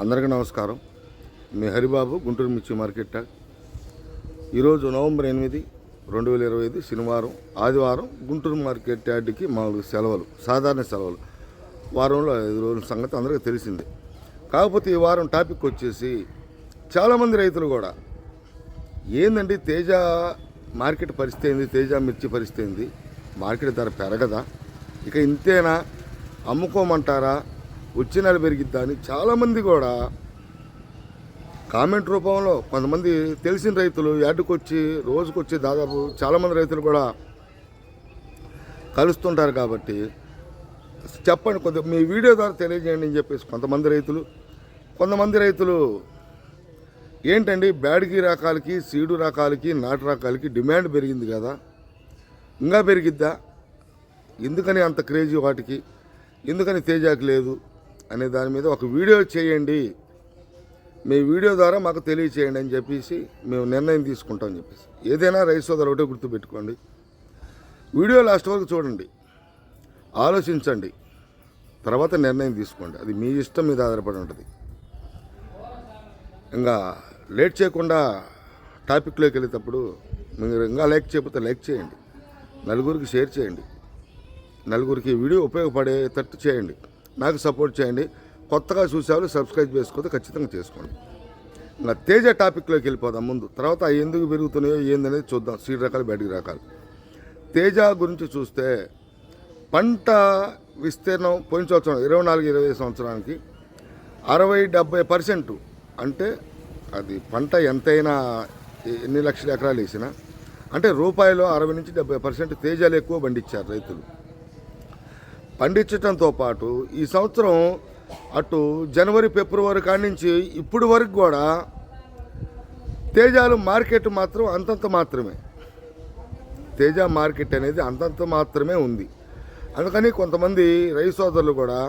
అందరికీ నమస్కారం. మీ హరిబాబు గుంటూరు మిర్చి మార్కెట్. యార్డ్. ఈరోజు నవంబర్ ఎనిమిది రెండు వేల ఇరవై ఐదు శనివారం ఆదివారం గుంటూరు మార్కెట్ యార్డ్కి మామూలుగా సెలవులు సాధారణ సెలవులు. వారంలో ఐదు రోజుల సంగతి అందరికీ తెలిసిందే. కాకపోతే ఈ వారం టాపిక్ వచ్చేసి చాలామంది రైతులు కూడా ఏందండి తేజ మార్కెట్ పరిస్థితి ఏంది తేజ మిర్చి పరిస్థితి ఏంది? మార్కెట్ ధర పెరగదా? ఇక ఇంతేనా? అమ్ముకోమంటారా? వచ్చే నెల పెరిగిద్దా అని చాలామంది కూడా కామెంట్ రూపంలో కొంతమంది తెలిసిన రైతులు యార్డుకు రోజుకొచ్చి దాదాపు చాలామంది రైతులు కూడా కలుస్తుంటారు కాబట్టి చెప్పండి కొద్దిగా మీ వీడియో ద్వారా తెలియజేయండి అని చెప్పేసి కొంతమంది రైతులు కొంతమంది రైతులు ఏంటండి బ్యాడ్కి రకాలకి సీడు రకాలకి నాటు రకాలకి డిమాండ్ పెరిగింది కదా ఇంకా పెరిగిద్దా? ఎందుకని అంత క్రేజీ వాటికి? ఎందుకని తేజాకి లేదు? అనే దాని మీద ఒక వీడియో చేయండి. మీ వీడియో ద్వారా మాకు తెలియచేయండి అని చెప్పేసి మేము నిర్ణయం తీసుకుంటామని చెప్పేసి. ఏదైనా రైస్ సోదరు ఒకటే గుర్తుపెట్టుకోండి. వీడియో లాస్ట్ వరకు చూడండి. ఆలోచించండి. తర్వాత నిర్ణయం తీసుకోండి. అది మీ ఇష్టం మీద ఆధారపడి ఉంటుంది. ఇంకా లేట్ చేయకుండా టాపిక్లోకి వెళ్ళేటప్పుడు మీరు ఇంకా లైక్ చేయకపోతే లైక్ చేయండి. నలుగురికి షేర్ చేయండి. నలుగురికి వీడియో ఉపయోగపడేటట్టు చేయండి. నాకు సపోర్ట్ చేయండి. కొత్తగా చూసేవాళ్ళు సబ్స్క్రైబ్ చేసుకోతే ఖచ్చితంగా చేసుకోండి. నా తేజ టాపిక్లోకి వెళ్ళిపోదాం ముందు. తర్వాత అవి ఎందుకు పెరుగుతున్నాయో ఏందనేది చూద్దాం. సీడ్ రకాలు బయటికి రకాలు. తేజ గురించి చూస్తే పంట విస్తీర్ణం పోయిన సంవత్సరం ఇరవై నాలుగు ఇరవై సంవత్సరానికి అరవై డెబ్బై పర్సెంట్ అంటే అది పంట ఎంతైనా ఎన్ని లక్షల ఎకరాలు వేసినా అంటే రూపాయలు అరవై నుంచి డెబ్బై పర్సెంట్ తేజాలు ఎక్కువ పండించారు రైతులు. పండించడంతో పాటు ఈ సంవత్సరం అటు జనవరి ఫిబ్రవరి కాడి నుంచి ఇప్పుడు వరకు కూడా తేజాలు మార్కెట్ మాత్రం అంతంత మాత్రమే. తేజ మార్కెట్ అనేది అంతంత మాత్రమే ఉంది. అందుకని కొంతమంది రైతు సోదరులు కూడా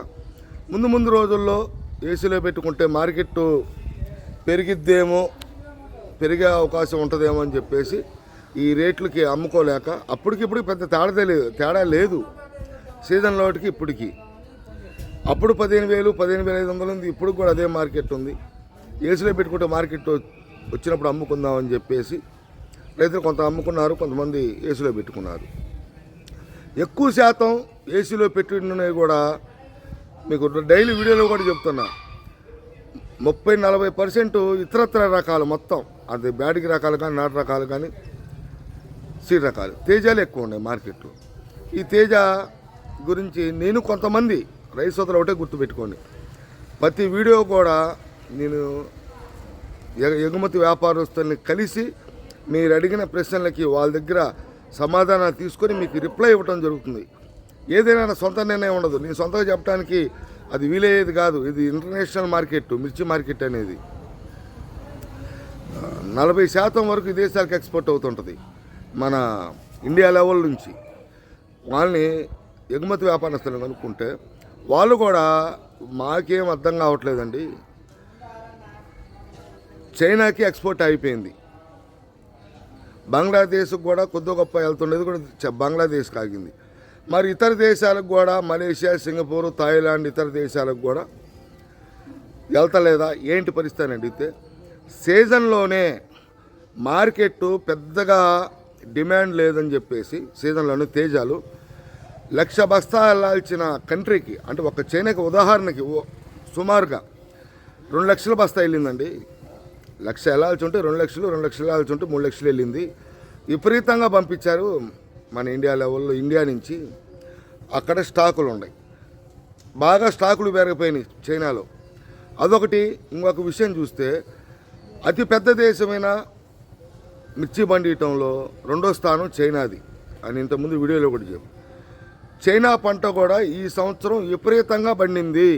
ముందు ముందు రోజుల్లో ఏసీలో పెట్టుకుంటే మార్కెట్ పెరిగిద్దేమో పెరిగే అవకాశం ఉంటుందేమో అని చెప్పేసి ఈ రేట్లకి అమ్ముకోలేక అప్పటికిప్పుడు పెద్ద తేడా లేదు తేడా లేదు. సీజన్లోటికి ఇప్పటికి. అప్పుడు పదిహేను వేలు పదిహేను వేల ఐదు వందలు ఉంది. ఇప్పుడు కూడా అదే మార్కెట్ ఉంది. ఏసీలో పెట్టుకుంటే మార్కెట్ వచ్చినప్పుడు అమ్ముకుందామని చెప్పేసి రైతులు కొంత అమ్ముకున్నారు కొంతమంది ఏసీలో పెట్టుకున్నారు. ఎక్కువ శాతం ఏసీలో పెట్టినవి కూడా మీకు డైలీ వీడియోలో కూడా చెప్తున్నా. ముప్పై నలభై పర్సెంట్ ఇతరత్ర రకాలు మొత్తం. అది బ్యాడికి రకాలు కానీ నాటు రకాలు కానీ సీడ్ రకాలు. తేజాలు ఎక్కువ ఉన్నాయి మార్కెట్లో. ఈ తేజ గురించి నేను కొంతమంది రైతు సోదరులు ఒకటే గుర్తుపెట్టుకోండి. ప్రతి వీడియో కూడా నేను ఎగ- ఎగుమతి వ్యాపారస్తుల్ని కలిసి మీరు అడిగిన ప్రశ్నలకి వాళ్ళ దగ్గర సమాధానాలు తీసుకొని మీకు రిప్లై ఇవ్వడం జరుగుతుంది. ఏదైనా నా సొంత నిర్ణయం ఉండదు. నేను సొంతంగా చెప్పడానికి అది వీలయ్యేది కాదు. ఇది ఇంటర్నేషనల్ మార్కెట్ మిర్చి మార్కెట్ అనేది. నలభై శాతం వరకు విదేశాలకు ఎక్స్పోర్ట్ అవుతుంటుంది. మన ఇండియా లెవెల్ నుంచి. వాళ్ళని ఎగుమతి వ్యాపారస్తులను అనుకుంటే వాళ్ళు కూడా మాకేం అర్థం కావట్లేదండి. చైనాకి ఎక్స్పోర్ట్ అయిపోయింది. బంగ్లాదేశ్కి కూడా కొద్ది గొప్ప వెళ్తుండేది కూడా బంగ్లాదేశ్ బంగ్లాదేశ్కి ఆగింది మరి ఇతర దేశాలకు కూడా మలేషియా సింగపూర్ థాయిలాండ్ ఇతర దేశాలకు కూడా వెళ్తలేదా ఏంటి పరిస్థితి అని అడిగితే సీజన్లోనే మార్కెట్ పెద్దగా డిమాండ్ లేదని చెప్పేసి సీజన్లోనే తేజాలు లక్ష బస్తా కంట్రీకి అంటే ఒక చైనాకి ఉదాహరణకి ఓ- సుమారుగా రెండు లక్షల బస్తా వెళ్ళిందండి. లక్ష వెళ్ళాల్సి ఉంటే రెండు లక్షలు రెండు లక్షలు వెళ్ళాల్సి ఉంటే మూడు లక్షలు వెళ్ళింది. విపరీతంగా పంపించారు మన ఇండియా లెవెల్లో ఇండియా నుంచి. అక్కడ స్టాకులు ఉన్నాయి. బాగా స్టాకులు పెరిగిపోయినాయి చైనాలో. అదొకటి. ఇంకొక విషయం చూస్తే అతి పెద్ద దేశమైన మిర్చి బండియటంలో రెండో స్థానం చైనాది. అని ఇంతకుముందు వీడియోలో కూడా చెప్పు చైనా పంట కూడా ఈ సంవత్సరం విపరీతంగా పండింది.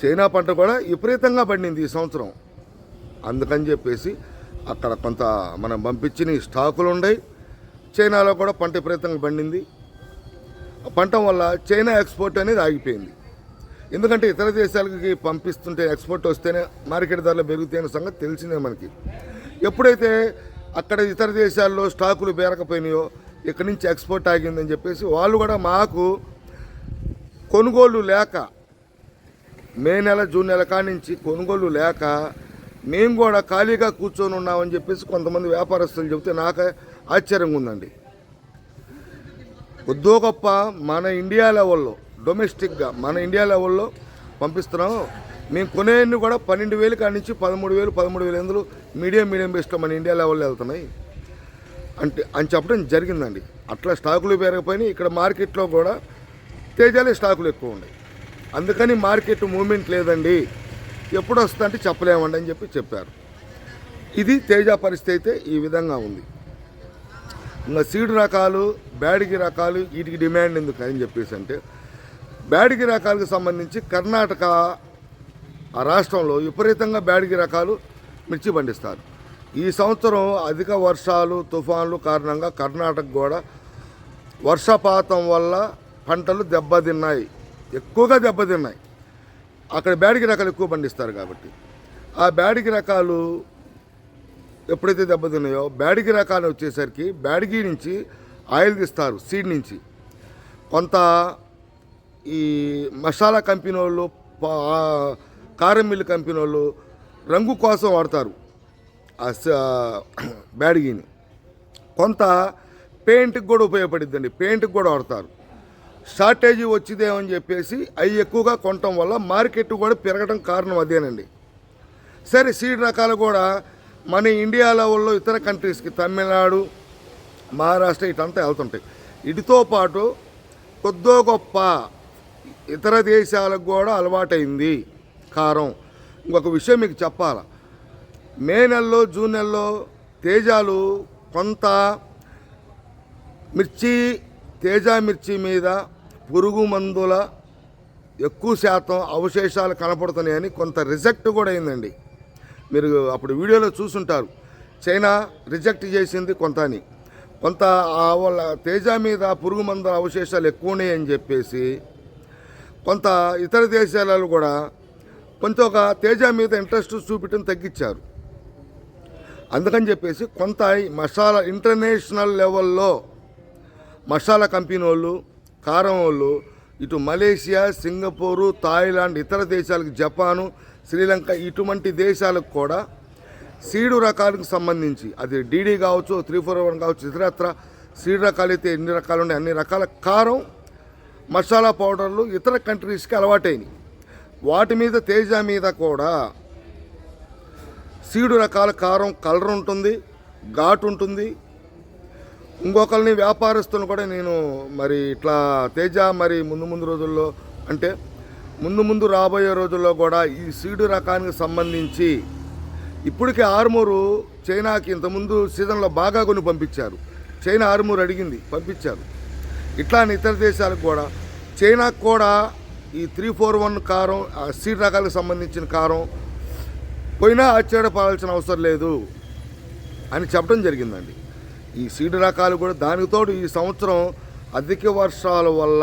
చైనా పంట కూడా విపరీతంగా పండింది ఈ సంవత్సరం. అందుకని చెప్పేసి అక్కడ కొంత మనం పంపించిన స్టాకులు ఉన్నాయి. చైనాలో కూడా పంట విపరీతంగా పండింది. పంట వల్ల చైనా ఎక్స్పోర్ట్ అనేది ఆగిపోయింది. ఎందుకంటే ఇతర దేశాలకి పంపిస్తుంటే ఎక్స్పోర్ట్ వస్తేనే మార్కెట్ ధరలు పెరుగుతాయనే సంగతి తెలిసిందే మనకి. ఎప్పుడైతే అక్కడ ఇతర దేశాల్లో స్టాకులు పేరకపోయినాయో ఇక్కడి నుంచి ఎక్స్పోర్ట్ ఆగిందని చెప్పేసి వాళ్ళు కూడా మాకు కొనుగోలు లేక మే నెల జూన్ నెల కానించి నుంచి కొనుగోలు లేక మేము కూడా ఖాళీగా కూర్చొని ఉన్నామని చెప్పేసి కొంతమంది వ్యాపారస్తులు చెబితే నాకు ఆశ్చర్యంగా ఉందండి. కొద్దో గొప్ప మన ఇండియా లెవెల్లో డొమెస్టిక్గా మన ఇండియా లెవెల్లో పంపిస్తున్నాం మేము కొనేవన్నీ కూడా పన్నెండు వేలు కాడి నుంచి పదమూడు వేలు పదమూడు వేలు ఎందులో మీడియం మీడియం బేస్లో మన ఇండియా లెవెల్లో వెళ్తున్నాయి. అంటే అని చెప్పడం జరిగిందండి. అట్లా స్టాకులు పెరగపోయినాయి. ఇక్కడ మార్కెట్లో కూడా తేజాలే స్టాకులు ఎక్కువ ఉన్నాయి. అందుకని మార్కెట్ మూమెంట్ లేదండి. ఎప్పుడు వస్తుందంటే చెప్పలేమండి అని చెప్పి చెప్పారు. ఇది తేజ పరిస్థితి అయితే ఈ విధంగా ఉంది. ఇంకా సీడ్ రకాలు బ్యాడిగి రకాలు వీటికి డిమాండ్ ఎందుకు అని చెప్పేసి అంటే బ్యాడిగి రకాలకు సంబంధించి కర్ణాటక ఆ రాష్ట్రంలో విపరీతంగా బ్యాడిగి రకాలు మిర్చి పండిస్తారు. ఈ సంవత్సరం అధిక వర్షాలు తుఫాన్లు కారణంగా కర్ణాటక కూడా వర్షపాతం వల్ల పంటలు దెబ్బతిన్నాయి. ఎక్కువగా దెబ్బతిన్నాయి. అక్కడ బ్యాడిగి రకాలు ఎక్కువ పండిస్తారు కాబట్టి. ఆ బ్యాడిగి రకాలు ఎప్పుడైతే దెబ్బతిన్నాయో బ్యాడికి రకాలు వచ్చేసరికి బ్యాడిగి నుంచి ఆయిల్ తీస్తారు సీడ్ నుంచి. కొంత ఈ మసాలా కంపెనీ వాళ్ళు కారం మిల్లు కంపెనీ వాళ్ళు రంగు కోసం వాడతారు. బ్యాడిగిని. కొంత పెయింట్కి కూడా ఉపయోగపడిద్దండి. పెయింట్కి కూడా వాడతారు. షార్టేజీ వచ్చిదేమని చెప్పేసి అవి ఎక్కువగా కొనటం వల్ల మార్కెట్ కూడా పెరగడం కారణం అదేనండి. సరే సీడ్ రకాలు కూడా మన ఇండియా లెవెల్లో ఇతర కంట్రీస్కి తమిళనాడు మహారాష్ట్ర ఇటంతా వెళ్తుంటాయి. వీటితో పాటు కొద్దో గొప్ప ఇతర దేశాలకు కూడా అలవాటైంది కారం. ఇంకొక విషయం మీకు చెప్పాలా. మే నెలలో జూన్ నెలలో తేజాలు కొంత మిర్చి తేజ మిర్చి మీద పురుగు మందుల ఎక్కువ శాతం అవశేషాలు కనపడుతున్నాయని కొంత రిజెక్ట్ కూడా అయిందండి. మీరు అప్పుడు వీడియోలో చూసుంటారు. చైనా రిజెక్ట్ చేసింది కొంత అని కొంత ఆ వాళ్ళ తేజ మీద పురుగు మందుల అవశేషాలు ఎక్కువ ఉన్నాయని చెప్పేసి కొంత ఇతర దేశాలలో కూడా కొంత ఒక తేజ మీద ఇంట్రెస్ట్ చూపించడం తగ్గించారు. అందుకని చెప్పేసి కొంత మసాలా ఇంటర్నేషనల్ లెవెల్లో మసాలా కంపెనీ వాళ్ళు కారం వాళ్ళు ఇటు మలేషియా సింగపూరు థాయిలాండ్ ఇతర దేశాలకు జపాను శ్రీలంక ఇటువంటి దేశాలకు కూడా సీడు రకాలకు సంబంధించి అది డీడీ కావచ్చు త్రీ ఫోర్ వన్ కావచ్చు ఇతరత్ర సీడు రకాలు అయితే ఎన్ని రకాలు ఉన్నాయి అన్ని రకాల కారం మసాలా పౌడర్లు ఇతర కంట్రీస్కి అలవాటైనవి వాటి మీద తేజ మీద కూడా సీడు రకాల కారం కలర్ ఉంటుంది ఘాటు ఉంటుంది. ఇంకొకరిని వ్యాపారస్తులను కూడా నేను మరి ఇట్లా తేజ మరి ముందు ముందు రోజుల్లో అంటే ముందు ముందు రాబోయే రోజుల్లో కూడా ఈ సీడు రకానికి సంబంధించి ఇప్పటికే ఆర్మూరు చైనాకి ఇంతకుముందు సీజన్లో బాగా కొన్ని పంపించారు. చైనా ఆర్మూరు అడిగింది పంపించారు. ఇట్లానే ఇతర దేశాలకు కూడా చైనాకు కూడా ఈ త్రీ ఫోర్ వన్ కారం ఆ సీడ్ రకాలకు సంబంధించిన కారం పోయినా ఆశ్చర్యపడాల్సిన అవసరం లేదు అని చెప్పడం జరిగిందండి. ఈ సీడు రకాలు కూడా దానికి తోడు ఈ సంవత్సరం అధిక వర్షాల వల్ల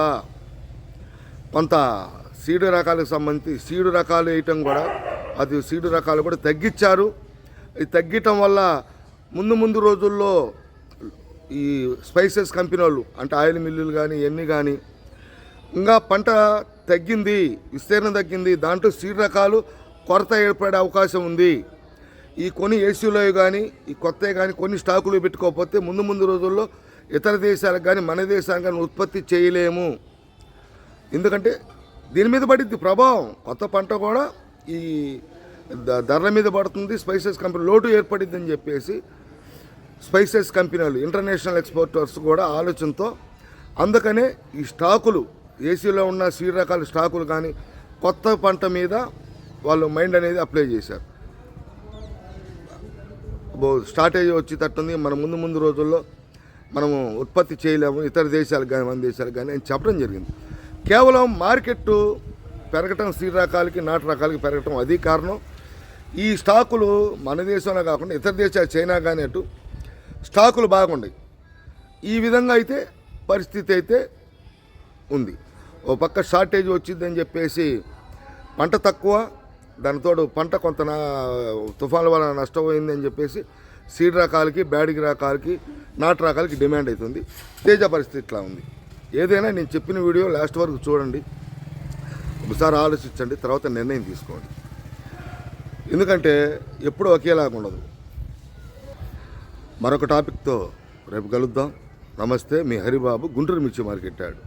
కొంత సీడు రకాలకు సంబంధించి సీడు రకాలు వేయటం కూడా అది సీడు రకాలు కూడా తగ్గించారు. ఇది తగ్గటం వల్ల ముందు ముందు రోజుల్లో ఈ స్పైసెస్ కంపెనీ వాళ్ళు అంటే ఆయిల్ మిల్లులు కానీ ఇవన్నీ కానీ ఇంకా పంట తగ్గింది విస్తీర్ణం తగ్గింది దాంట్లో సీడ్ రకాలు కొరత ఏర్పడే అవకాశం ఉంది. ఈ కొన్ని ఏసీలో కానీ ఈ కొత్తవి కానీ కొన్ని స్టాకులు పెట్టుకోకపోతే ముందు ముందు రోజుల్లో ఇతర దేశాలకు కానీ మన దేశానికి కానీ ఉత్పత్తి చేయలేము. ఎందుకంటే దీని మీద పడింది ప్రభావం. కొత్త పంట కూడా ఈ ద- ధరల మీద పడుతుంది స్పైసెస్ కంపెనీ లోటు ఏర్పడిందని చెప్పేసి స్పైసెస్ కంపెనీలు ఇంటర్నేషనల్ ఎక్స్పోర్టర్స్ కూడా ఆలోచనతో అందుకనే ఈ స్టాకులు ఏసీలో ఉన్న సీడ్ రకాల స్టాకులు కానీ కొత్త పంట మీద వాళ్ళు మైండ్ అనేది అప్లై చేశారు. అబ్బో స్టార్టేజ్ వచ్చి మన ముందు ముందు రోజుల్లో మనము ఉత్పత్తి చేయలేము. ఇతర దేశాలకు కానీ మన దేశాలకు కానీ అని చెప్పడం జరిగింది. కేవలం మార్కెట్ పెరగటం సీడ్ రకాలకి నాటు రకాలకి పెరగటం అది కారణం. ఈ స్టాకులు మన దేశంలో కాకుండా ఇతర దేశాలు చైనా కానీ అటు స్టాకులు బాగుంటాయి ఈ విధంగా అయితే పరిస్థితి అయితే ఉంది. ఓ పక్క షార్టేజ్ వచ్చిందని చెప్పేసి పంట తక్కువ దానితోడు పంట కొంత నా వల్ల నష్టపోయింది అని చెప్పేసి సీడ్ రకాలకి బ్యాడిగి రకాలకి నాటు రకాలకి డిమాండ్ అవుతుంది. తేజ పరిస్థితి ఇట్లా ఉంది. ఏదైనా నేను చెప్పిన వీడియో లాస్ట్ వరకు చూడండి. ఒకసారి ఆలోచించండి తర్వాత నిర్ణయం తీసుకోండి. ఎందుకంటే ఎప్పుడూ ఒకేలాగా ఉండదు. మరొక టాపిక్తో రేపు కలుద్దాం. నమస్తే మీ హరిబాబు గుంటూరు మిర్చి మార్కెట్ యార్డ్.